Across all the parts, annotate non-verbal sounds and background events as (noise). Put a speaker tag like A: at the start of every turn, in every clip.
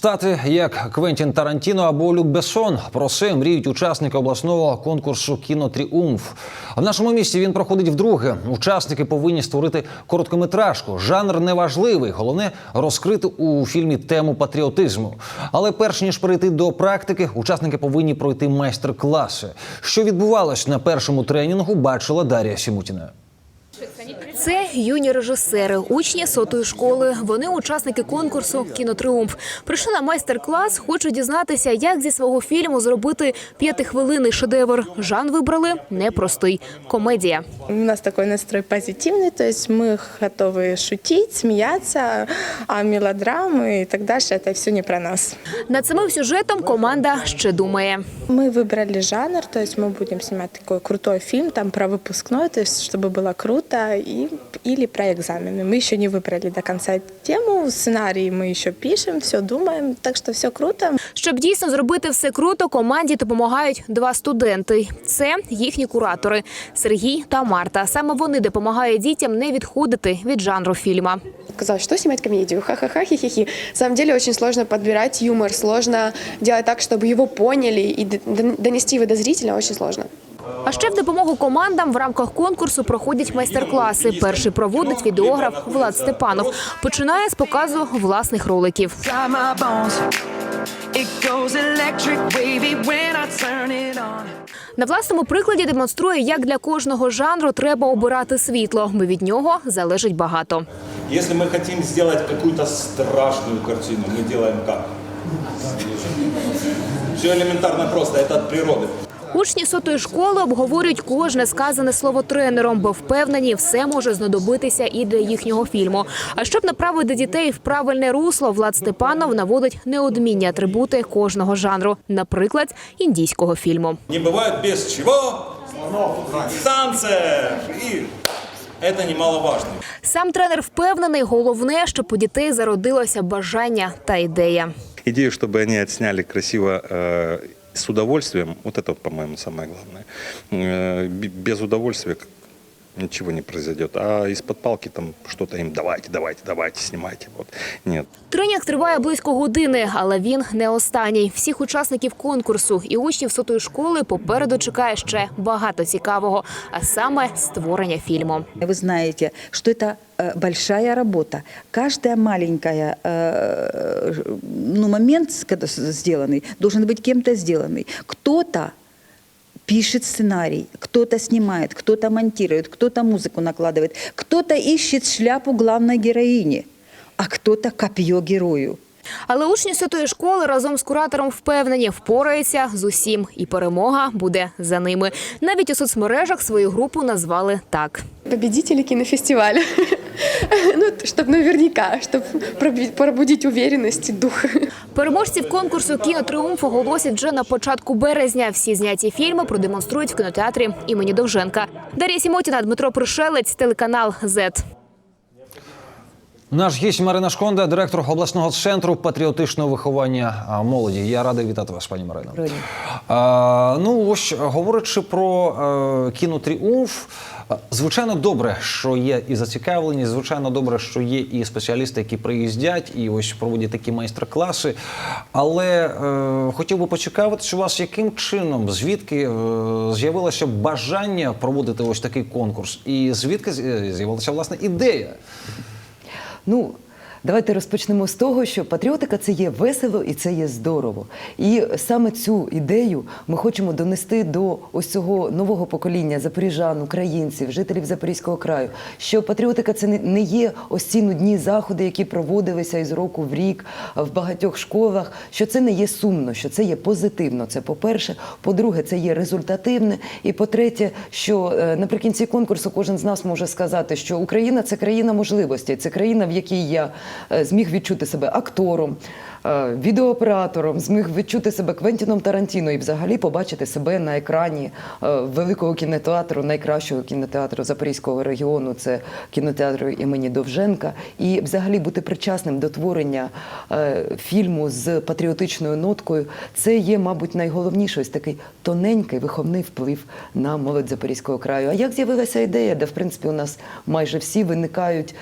A: Стати як Квентін Тарантіно або Люк Бессон. Про це мріють учасники обласного конкурсу Кінотріумф. В нашому місті він проходить вдруге. Учасники повинні створити короткометражку. Жанр неважливий. Головне розкрити у фільмі тему патріотизму. Але перш ніж перейти до практики, учасники повинні пройти майстер-класи. Що відбувалось на першому тренінгу, бачила Дар'я Сімутіна.
B: Це юні режисери, учні сотої школи. Вони учасники конкурсу Кінотріумф. Прийшли на майстер-клас, хочуть дізнатися, як зі свого фільму зробити п'ятихвилинний шедевр. Жан вибрали непростий комедія.
C: У нас такой настрой позитивный, то есть мы готовы шутить, смеяться, а мелодрамы и так дальше это все не про нас.
B: Над самим сюжетом команда ще думає.
C: Мы выбрали жанр, то есть мы будем снимать такой крутой фильм, там про выпускной, то есть чтобы было круто, и, или про экзамены. Мы еще не выбрали до конца тему, сценарий мы еще пишем, все думаем, так что все круто.
B: Щоб дійсно зробити все круто, команді допомагають два студенти. Це їхні куратори Сергій та Марта. Саме вони допомагають дітям не відходити від жанру фільма.
D: казалось, что снимать комедию, ха-ха-ха, хи-хи-хи. На самом деле очень сложно подбирать юмор, сложно делать так, чтобы его поняли и д- д- донести его до зрителя очень сложно.
B: А ще в допомогу командам в рамках конкурсу проходять майстер-класи. Перший проводить відеограф Влад Степанов. Починає з показу власних роликів.
E: inside my bones. It goes electric wavy when I turn it on.
B: На власному прикладі демонструє, як для кожного жанру треба обирати світло, бо від нього залежить багато.
F: Если мы хотим сделать какую-то страшную картину, мы делаем как? Все элементарно просто, это от природы.
B: Учні сотої школи обговорюють кожне сказане слово тренером, бо впевнені, все може знадобитися і для їхнього фільму. А щоб направити дітей в правильне русло, Влад Степанов наводить неодмінні атрибути кожного жанру, наприклад, індійського фільму.
F: Не бывает без чего? Танцы! И это немаловажно.
B: Сам тренер впевнений, головне, щоб у дітей зародилося бажання та ідея.
G: Идею, чтобы они отсняли красиво э, с удовольствием, вот это, по-моему, самое главное. Э, без удовольствия ничего не произойдет. А из-под палки там что-то им давайте, давайте, давайте, снимайте. Вот. Нет.
B: Тренінг триває близько години, але він не останній. Всіх учасників конкурсу і учнів сотої школи попереду чекає ще багато цікавого, а саме створення фільму.
H: Вы знаете, что это э, большая работа. Каждая маленькая э, ж- ну, момент, когда с- сделанный, должен быть кем-то сделанный. Кто-то пишет сценарий, кто-то снимает, кто-то монтирует, кто-то музыку накладывает, кто-то ищет шляпу главной героини, а кто-то копье герою.
B: Але учні сотої школи разом з куратором впевнені, впораються з усім, і перемога буде за ними. Навіть у соцмережах свою групу назвали так.
D: Победители кинофестиваля. (laughs) (laughs) Ну, щоб наверняка, щоб пробудити уверенность дух.
B: Переможців конкурсу Кінотріумф оголосять вже на початку березня. Всі зняті фільми продемонструють в кінотеатрі імені Довженка. Дар'я Сімотіна, Дмитро Пришелець, телеканал ЗЕТ.
A: Наш гість Марина Шконда, директор обласного центру патріотичного виховання молоді. Я радий вітати вас, пані Марино. А, ну ось говорячи про е, кінотріумф, е, звичайно добре, що є і зацікавленість, звичайно добре, що є і спеціалісти, які приїздять і ось проводять такі майстер-класи. Але е, хотів би поцікавитися у вас, яким чином, звідки з'явилося бажання проводити ось такий конкурс, і звідки з'явилася власне ідея?
I: Ну, давайте розпочнемо з того, що патріотика це є весело і це є здорово. І саме цю ідею ми хочемо донести до ось цього нового покоління запоріжан, українців, жителів Запорізького краю. Що патріотика це не- є ось ці нудні заходи, які проводилися із року в рік в багатьох школах. Що це не є сумно, що це є позитивно. Це по-перше. По-друге, це є результативне. І по-третє, що е, наприкінці конкурсу кожен з нас може сказати, що Україна це країна можливостей, це країна, в якій я зміг відчути себе актором. е, Відеооператором зміг відчути себе Квентіном Тарантіно і взагалі побачити себе на екрані е, великого кінотеатру, найкращого кінотеатру Запорізького регіону, це кінотеатру імені Довженка, і взагалі бути причасним до творення е, фільму з патріотичною ноткою. Це є, мабуть, найголовніше ось такий тоненький виховний вплив на молодь Запорізького краю. А як з'явилася ідея, де в принципі у нас майже всі виникають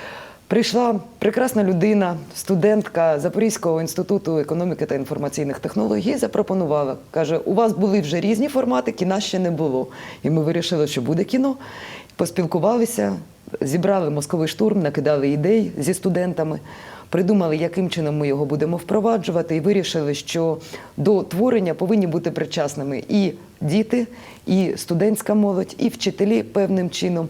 I: Прийшла прекрасна людина, студентка Запорізького інституту економіки та інформаційних технологій, запропонувала. Каже: у вас були вже різні формати, кіна ще не було. І ми вирішили, що буде кіно. Поспілкувалися, зібрали мозковий штурм, накидали ідей зі студентами. Придумали, яким чином ми його будемо впроваджувати, і вирішили, що до творення повинні бути причасними і діти, і студентська молодь, і вчителі певним чином,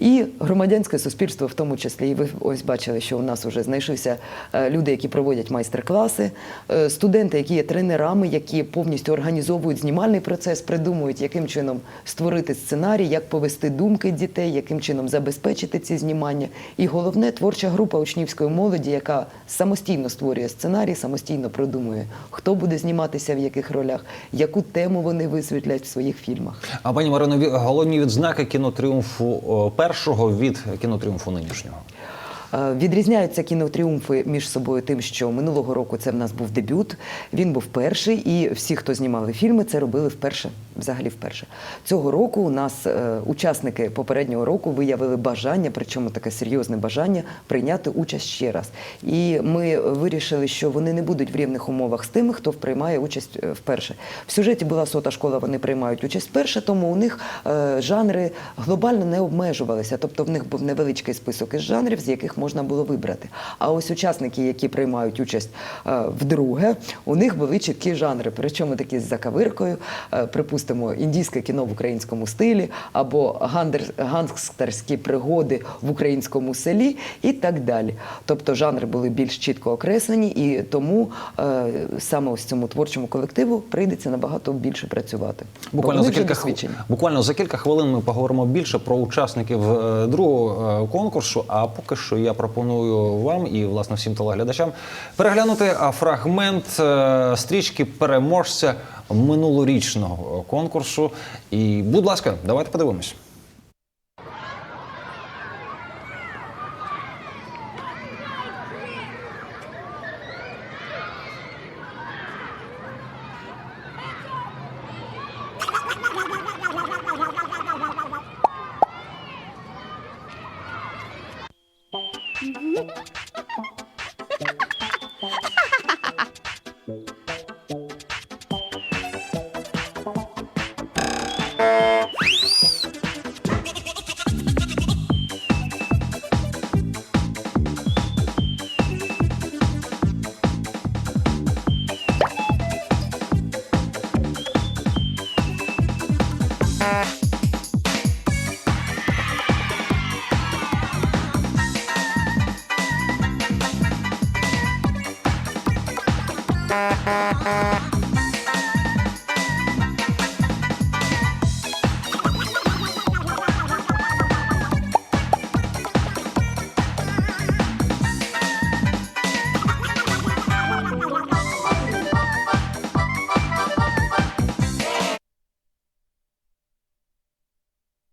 I: і громадянське суспільство в тому числі. І ви ось бачили, що у нас вже знайшлися е, люди, які проводять майстер-класи, е, студенти, які є тренерами, які повністю організовують знімальний процес, придумують, яким чином створити сценарій, як повести думки дітей, яким чином забезпечити ці знімання. І головне творча група учнівської молоді, яка самостійно створює сценарій, самостійно продумує, хто буде зніматися в яких ролях, яку тему вони висвітлять в своїх фільмах.
A: А пані Марино, головні відзнаки кінотріумфу першого від кінотріумфу нинішнього.
I: Е, Відрізняються кінотріумфи між собою тим, що минулого року це в нас був дебют. Він був перший, і всі, хто знімали фільми, це робили вперше. Взагалі вперше. Цього року у нас е, учасники попереднього року виявили бажання, причому таке серйозне бажання прийняти участь ще раз. І ми вирішили, що вони не будуть в рівних умовах з тими, хто приймає участь е, вперше. В сюжеті була сота школа, вони приймають участь вперше, тому у них жанри глобально не обмежувалися. Тобто в них був невеличкий список із жанрів, з яких можна було вибрати. А ось учасники, які приймають участь е, вдруге, у них були чіткі жанри, причому такі з закавиркою, е, припустимо, індійське кіно в українському стилі, або гангстерські пригоди в українському селі і так далі. Тобто жанри були більш чітко окреслені, і тому е, саме ось цьому творчому колективу прийдеться набагато більше працювати.
A: Буквально за кілька хвилин. Буквально за кілька хвилин ми поговоримо більше про учасників другого конкурсу. А поки що я пропоную вам і власне всім телеглядачам переглянути е, фрагмент е, стрічки переможця минулорічного конкурсу. І, будь ласка, давайте подивимось.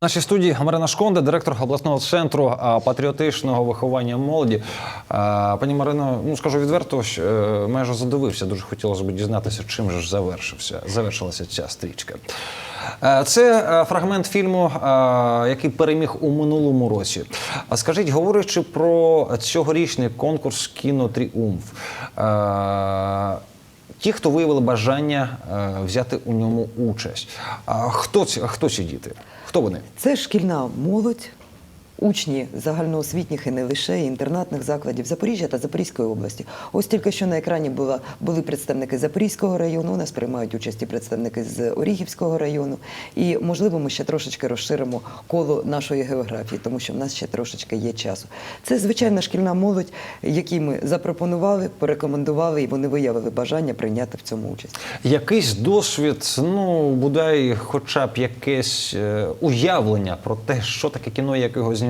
A: В нашій студії Марина Шконда, директор обласного центру патріотичного виховання молоді. Пані Марино, ну скажу відверто, що, е, майже задивився. Дуже хотілося б дізнатися, чим же ж завершився, завершилася ця стрічка. Е, Це е, фрагмент фільму, е, який переміг у минулому році. А скажіть, говорячи про цьогорічний конкурс Кінотріумф. е, Ті, хто виявили бажання е, взяти у ньому участь. Хто ці, хто ці діти? Хто вони?
I: Це шкільна молодь, учні загальноосвітніх і не лише інтернатних закладів Запоріжжя та Запорізької області. Ось тільки що на екрані була, були представники Запорізького району. У нас приймають участь і представники з Орігівського району. І можливо, ми ще трошечки розширимо коло нашої географії, тому що в нас ще трошечки є часу. Це звичайна шкільна молодь, якій ми запропонували, порекомендували, і вони виявили бажання прийняти в цьому участь.
A: Якийсь досвід, ну бодай, хоча б якесь е, уявлення про те, що таке кіно, як його знімають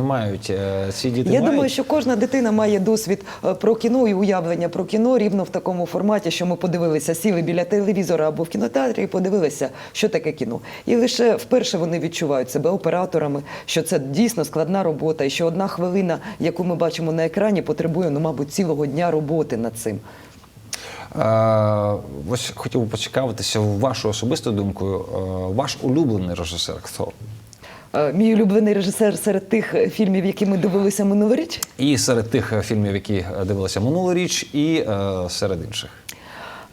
A: е, ці діти.
I: Я
A: мають?
I: думаю, що кожна дитина має досвід е, про кіно і уявлення про кіно рівно в такому форматі, що ми подивилися, сіли біля телевізора або в кінотеатрі і подивилися, що таке кіно. І лише вперше вони відчувають себе операторами, що це дійсно складна робота, і що одна хвилина, яку ми бачимо на екрані, потребує, ну, мабуть, цілого дня роботи над цим.
A: Е, ось хотів би поцікавитися вашою особистою думкою. е, ваш улюблений режисер хто?
I: Е, Мій улюблений режисер серед тих фільмів, які ми дивилися минулоріч.
A: І серед тих е, фільмів, які е, дивилися минулоріч, і серед інших.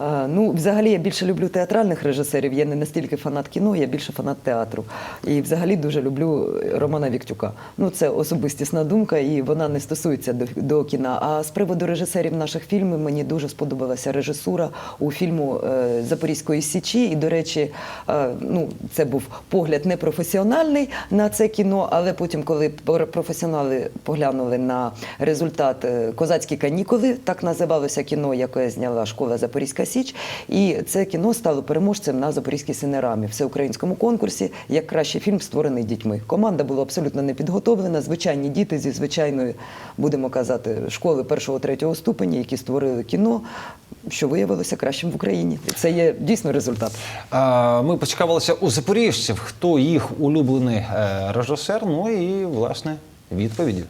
I: Е, Ну, взагалі, я більше люблю театральних режисерів. Я не настільки фанат кіно, я більше фанат театру. І взагалі дуже люблю Романа Віктюка. Ну, це особистісна думка, і вона не стосується до, до кіна. А з приводу режисерів наших фільмів мені дуже сподобалася режисура у фільму е, Запорізької Січі. І, до речі, е, ну, це був погляд непрофесіональний на це кіно, але потім, коли професіонали поглянули на результат е, Козацькі канікули, так називалося кіно, яке зняла школа Запорізька Січ. І це кіно стало переможцем на Запорізькій синерамі всеукраїнському конкурсі як кращий фільм, створений дітьми. Команда була абсолютно не підготовлена. Звичайні діти зі звичайної, будемо казати, школи першого третього ступеня, які створили кіно, що виявилося кращим в Україні. Це є дійсно результат.
A: Ми поцікавилися у запоріжців, хто їх улюблений е, режисер. Ну і власне відповіді.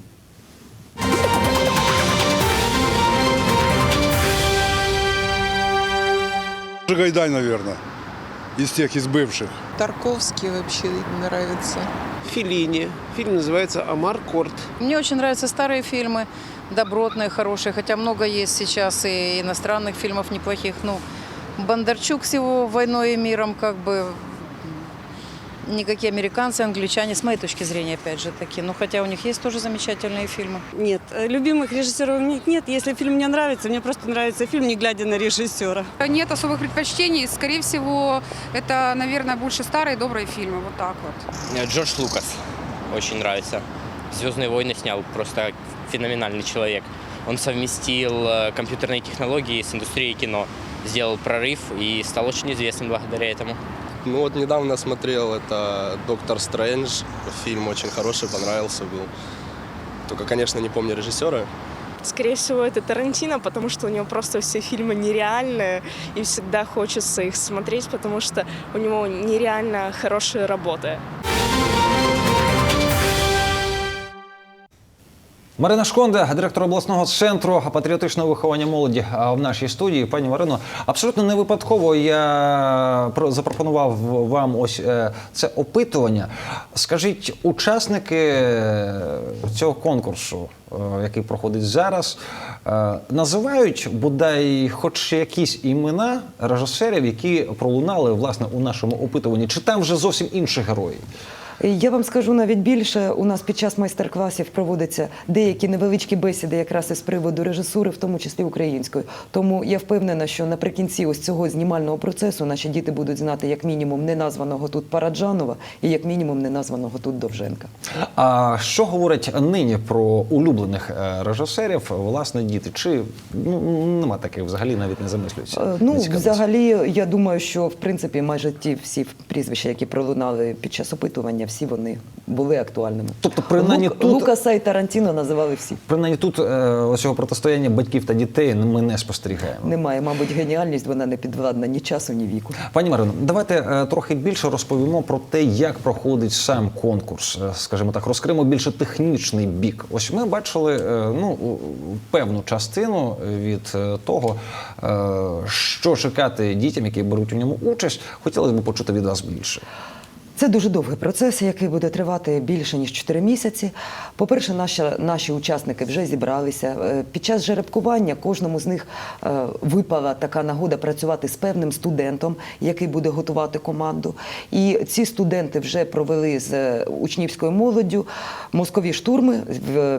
J: Гайдай, наверное, из тех, из бывших.
K: Тарковский вообще нравится.
L: Филини. Фильм называется «Амар Корт».
K: Мне очень нравятся старые фильмы, добротные, хорошие, хотя много есть сейчас и иностранных фильмов неплохих. Ну, Бондарчук с его «Войной и миром» как бы никакие американцы, англичане, с моей точки зрения, опять же таки. Ну, хотя у них есть тоже замечательные фильмы.
M: Нет, э, любимых режиссеров нет, нет. Если фильм мне нравится, мне просто нравится фильм, не глядя на режиссера.
N: Нет особых предпочтений. Скорее всего, это, наверное, больше старые добрые фильмы. Вот так вот.
L: Джордж Лукас. Очень нравится. «Звездные войны» снял просто феноменальный человек. Он совместил э, компьютерные технологии с индустрией кино. Сделал прорыв и стал очень известным благодаря этому.
O: Ну вот недавно смотрел это «Доктор Стрэндж». Фильм очень хороший, понравился был. Только, конечно, не помню режиссера.
M: Скорее всего, это Тарантино, потому что у него просто все фильмы нереальные, и всегда хочется их смотреть, потому что у него нереально хорошие работы.
A: Марина Шконда, директор обласного центру патріотичного виховання молоді в нашій студії. Пані Марино, абсолютно не випадково я про- запропонував вам ось е, це опитування. Скажіть, учасники е, цього конкурсу, е, який проходить зараз, е, називають бодай хоч якісь імена режисерів, які пролунали власне у нашому опитуванні, чи там вже зовсім інші герої?
I: Я вам скажу навіть більше. У нас під час майстер-класів проводяться деякі невеличкі бесіди, якраз із приводу режисури, в тому числі української. Тому я впевнена, що наприкінці ось цього знімального процесу наші діти будуть знати як мінімум неназваного тут Параджанова і як мінімум неназваного тут Довженка.
A: А що говорять нині про улюблених е, режисерів, власне, діти? Чи ну нема таких взагалі навіть не замислюються?
I: Е,
A: не
I: Ну, взагалі, я думаю, що в принципі майже ті всі прізвища, які пролунали під час опитування, всі вони були актуальними.
A: Тобто, принаймні
I: Лук-
A: тут-
I: Лукаса і Тарантіно називали всі.
A: Принаймні тут е, ось цього протистояння батьків та дітей ми не спостерігаємо.
I: Немає, мабуть, геніальність, вона не підвладна ні часу, ні віку.
A: Пані Марино, давайте е, трохи більше розповімо про те, як проходить сам конкурс. Е, Скажімо так, розкриємо більше технічний бік. Ось ми бачили е, ну, певну частину від е, того, е, що чекати дітям, які беруть у ньому участь. Хотілося б почути від вас більше.
I: Це дуже довгий процес, який буде тривати більше ніж 4 місяці. По-перше, наші, наші учасники вже зібралися. Е, Під час жеребкування кожному з них е, випала така нагода працювати з певним студентом, який буде готувати команду. І ці студенти вже провели з е, учнівською молоддю мозкові штурми,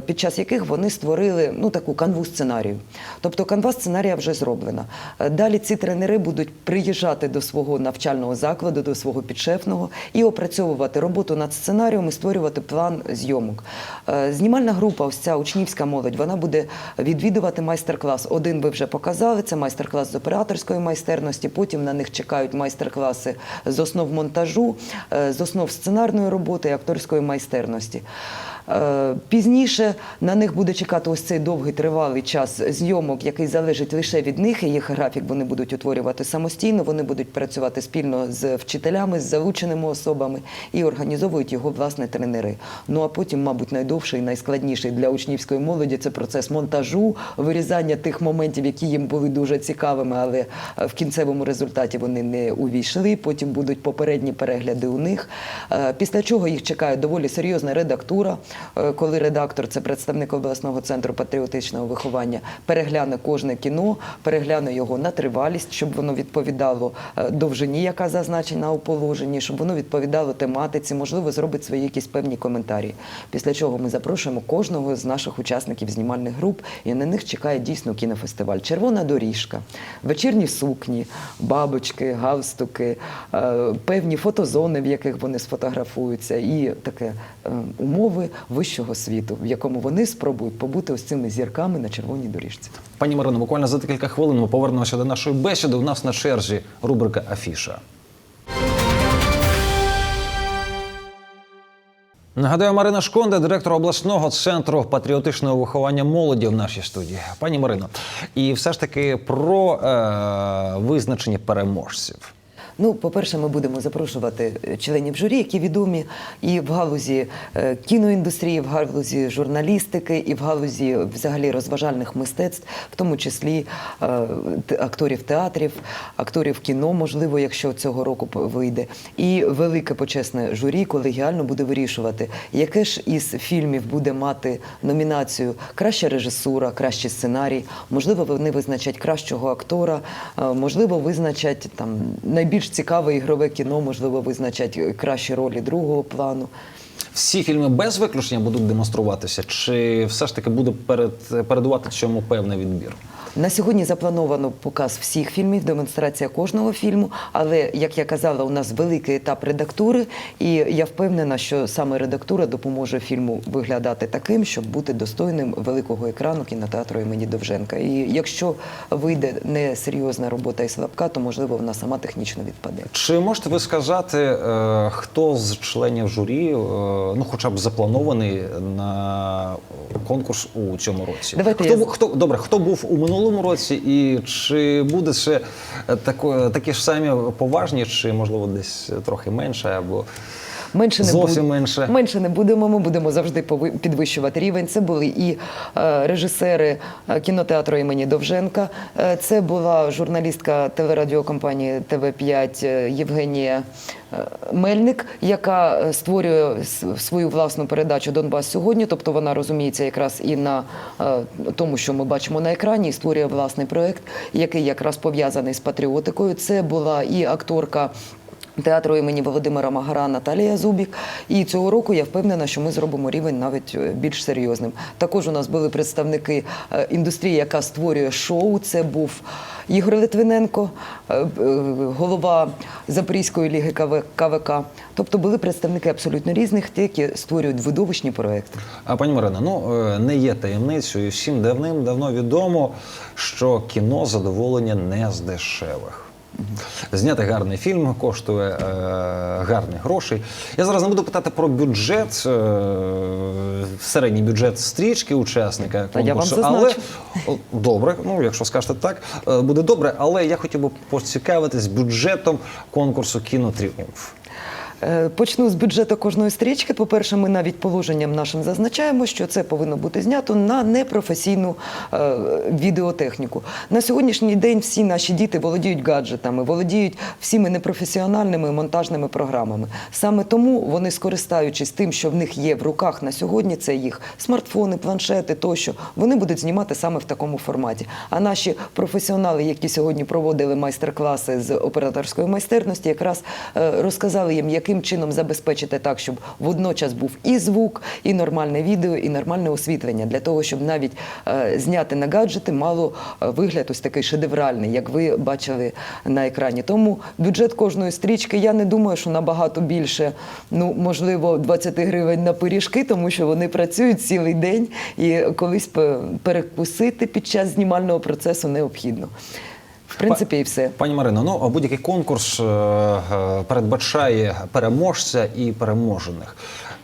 I: під час яких вони створили ну таку канву сценарію. Тобто канва сценарія вже зроблена. Далі ці тренери будуть приїжджати до свого навчального закладу, до свого підшефного і опрацьовувати роботу над сценарієм і створювати план зйомок. Е, Знімальна група, ось ця учнівська молодь, вона буде відвідувати майстер-клас. Один ви вже показали, це майстер-клас з операторської майстерності. Потім на них чекають майстер-класи з основ монтажу, е, з основ сценарної роботи і акторської майстерності. Е, Пізніше на них буде чекати ось цей довгий тривалий час зйомок, який залежить лише від них. І їх графік вони будуть утворювати самостійно. Вони будуть працювати спільно з вчителями, з залученими особами і організовують його власне тренери. Ну а потім, мабуть, найдовший найскладніший для учнівської молоді це процес монтажу, вирізання тих моментів, які їм були дуже цікавими, але е, в кінцевому результаті вони не увійшли. Потім будуть попередні перегляди у них. Е, Після чого їх чекає доволі серйозна редактура, коли редактор це представник обласного центру патріотичного виховання, перегляне кожне кіно, перегляне його на тривалість, щоб воно відповідало е, довжині, яка зазначена у положенні, щоб воно відповідало тематиці, можливо, зробить свої якісь певні коментарі. Після чого ми запрошуємо кожного з наших учасників знімальних груп, і на них чекає дійсно кінофестиваль. Червона доріжка, вечірні сукні, бабочки, галстуки, е, певні фотозони, в яких вони сфотографуються, і таке е, умови вищого світу, в якому вони спробують побути ось цими зірками на червоній доріжці.
A: Пані Марино, буквально за декілька хвилин ми повернемося до нашої бесіди. У нас на черзі рубрика Афіша. Нагадаю, Марина Шконда, директор обласного центру патріотичного виховання молоді в нашій студії. Пані Марино, і все ж таки про е, визначення переможців.
I: Ну, по-перше, ми будемо запрошувати е, членів журі, які відомі і в галузі е, кіноіндустрії, в галузі журналістики, і в галузі взагалі розважальних мистецтв, в тому числі е, акторів театрів, акторів кіно, можливо, якщо цього року вийде. І велике почесне журі колегіально буде вирішувати, яке ж із фільмів буде мати номінацію Краща режисура, кращий сценарій. Можливо, вони визначать кращого актора, можливо, визначать там найбільш цікаве ігрове кіно, можливо, визначать е, кращі ролі другого плану.
A: Всі фільми без виключення будуть демонструватися, чи все ж таки буде перед, передувати цьому певний відбір?
I: На сьогодні заплановано показ всіх фільмів, демонстрація кожного фільму. Але як я казала, у нас великий етап редактури, і я впевнена, що саме редактура допоможе фільму виглядати таким, щоб бути достойним великого екрану кінотеатру імені Довженка. І якщо вийде несерйозна робота і слабка, то можливо вона сама технічно відпаде.
A: Чи можете ви сказати, е, хто з членів журі, е, ну хоча б запланований на конкурс у цьому році?
I: Давайте
A: хто,
I: я
A: хто добре, хто був у минулому році, і чи буде ще е, такі ж самі поважні, чи можливо десь трохи менше або
I: Менше не
A: зовсім
I: буде.
A: менше?
I: Менше не будемо. Ми будемо завжди підвищувати рівень. Це були і е, режисери е, кінотеатру імені Довженка. Е, це була журналістка телерадіокомпанії ТВ5 е, Євгенія Мельник, яка створює свою власну передачу Донбас сьогодні. Тобто вона розуміється якраз і на тому, що ми бачимо на екрані, і створює власний проект, який якраз пов'язаний з патріотикою. Це була і акторка. Театру імені Володимира Магара Наталія Зубік. І цього року я впевнена, що ми зробимо рівень навіть е, більш серйозним. Також у нас були представники е, індустрії, яка створює шоу. Це був Ігор Литвиненко, е, голова Запорізької ліги КВ- КВК. Тобто були представники абсолютно різних, ті, які створюють видовищні проекти.
A: А пані Марина, ну не є таємницею. Всім давним-давно відомо, що кіно задоволення не з дешевих. Зняти гарний фільм коштує е, гарних грошей. Я зараз не буду питати про бюджет, е, середній бюджет стрічки учасника
I: Та я вам
A: конкурсу. але добре, ну якщо скажете так, е, буде добре. Але я хотів би поцікавитись бюджетом конкурсу Кінотріумф.
I: Е, Почну з бюджету кожної стрічки. По-перше, ми навіть положенням нашим зазначаємо, що це повинно бути знято на непрофесійну е, відеотехніку. На сьогоднішній день всі наші діти володіють гаджетами, володіють всіми непрофесіональними монтажними програмами. Саме тому вони, скористаючись тим, що в них є в руках на сьогодні, це їх смартфони, планшети тощо, вони будуть знімати саме в такому форматі. А наші професіонали, які сьогодні проводили майстер-класи з операторської майстерності, якраз е, розказали їм, яким чином забезпечити так, щоб водночас був і звук, і нормальне відео, і нормальне освітлення, для того, щоб навіть е, зняти на гаджети мало е, вигляд ось такий шедевральний, як ви бачили на екрані. Тому бюджет кожної стрічки, я не думаю, що набагато більше, ну можливо, 20 гривень на пиріжки, тому що вони працюють цілий день і колись перекусити під час знімального процесу необхідно. В принципі, і все.
A: Пані Марино, ну будь-який конкурс е, е, передбачає переможця і переможених.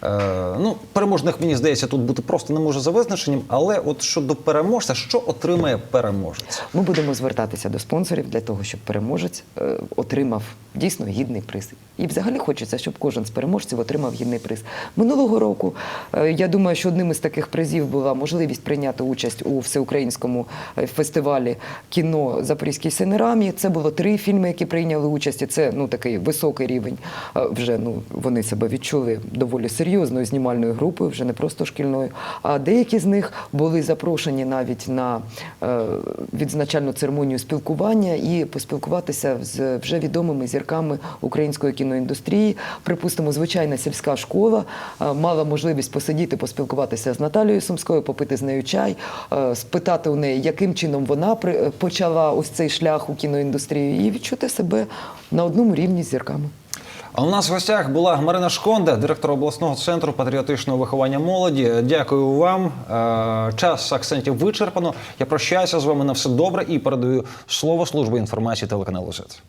A: Е, ну, переможних, мені здається, тут бути просто не може за визначенням, але от щодо переможця, що отримає переможець?
I: Ми будемо звертатися до спонсорів для того, щоб переможець е, отримав дійсно гідний приз. І взагалі хочеться, щоб кожен з переможців отримав гідний приз. Минулого року е, я думаю, що одним із таких призів була можливість прийняти участь у всеукраїнському фестивалі кіно Запорізькій Синерамі. Це було три фільми, які прийняли участь. І це ну такий високий рівень. Вже ну вони себе відчули доволі серйозною знімальною групою, вже не просто шкільною. А деякі з них були запрошені навіть на е, відзначальну церемонію спілкування і поспілкуватися з вже відомими зірками української кіноіндустрії. Припустимо, звичайна сільська школа е, мала можливість посидіти, поспілкуватися з Наталією Сумською, попити з нею чай, е, спитати у неї, яким чином вона почала ось цей шлях у кіноіндустрію, і відчути себе на одному рівні з зірками.
A: А у нас в гостях була Марина Шконда, директор обласного центру патріотичного виховання молоді. Дякую вам. Е, Час акцентів вичерпано. Я прощаюся з вами на все добре і передаю слово служби інформації телеканалу ЗЕТ.